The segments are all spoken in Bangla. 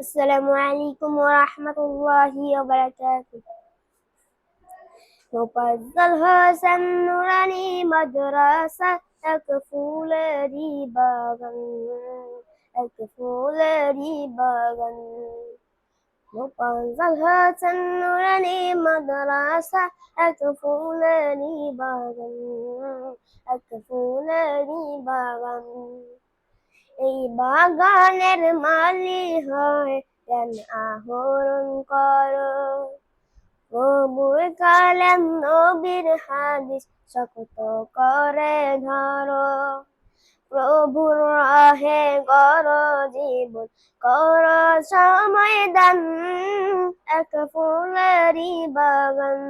السلام عليكم ورحمة الله وبركاته. مفضلها سنراني مدرسة أكفول ريباغا أكفول مفضل مفضلها سنراني مدرسة أكفول ريباغا أكفول ريباغا এই বাগানের মালি হয় জ্ঞান আহরণ করো। কালাম নবীর হাদিস শক্ত করে ধরো। প্রভুর রাহে গর জীবন, কর সময় দান। এক ফুলেরই বাগান।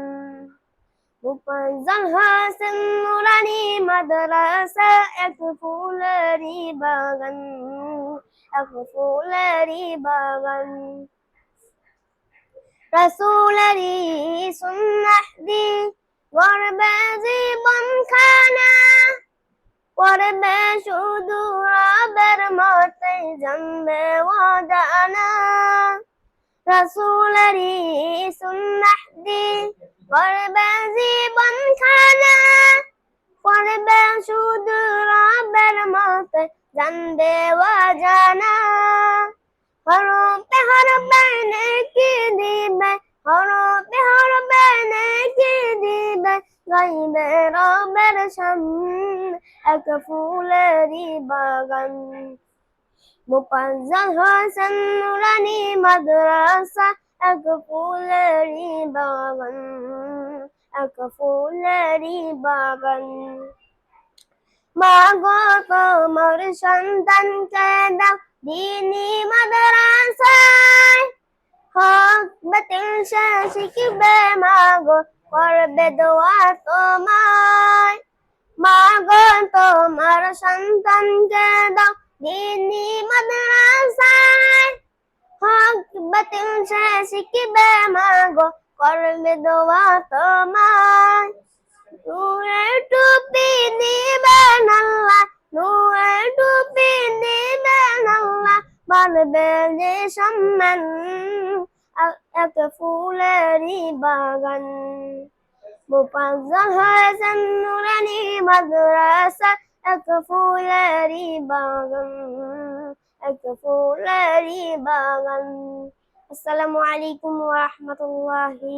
নুরানি মাদ্রাসা এক ফুলেরই বাগান এক ফুলেরই বাগান রসুলেরই সুন্নাহ দি গর্বে জীবন খানা পড়বে শুধু রবের মতে জানবে জানা রসুলেরই সুন্নাহ দি গর্বে জীবন খানা মতে জানবে জানা। হরপে হরপে নেকি দিবে, হরপে হরপে নেকি দিবে। গাইবে রবের সামনে এক ফুলেরই বাগান। মুপাজ্জাল হাসান নুরানি মাদ্রাসা, এক ফুলেরই বাগান, এক ফুলেরই বাগান। মা গো তোমার সন্তানকে দাও দিনী মাদ্রাসায়। হক বাতিল শিখবে মা গো করবে দোয়া তোমায়। মা গো তোমার সন্তানকে দাও দিনী মাদ্রাসায়। হক বাতিল শিখবে মা গো করবে দোয়া তোমায়। বানবে যে সম্মান এক ফুলেরই বাগান মুপাজ্জাল হাসান নুরানি মাদ্রাসা এক ফুলেরই বাগান এক ফুলেরই বাগান আসসালামু আলাইকুম ওয়া রাহমাতুল্লাহি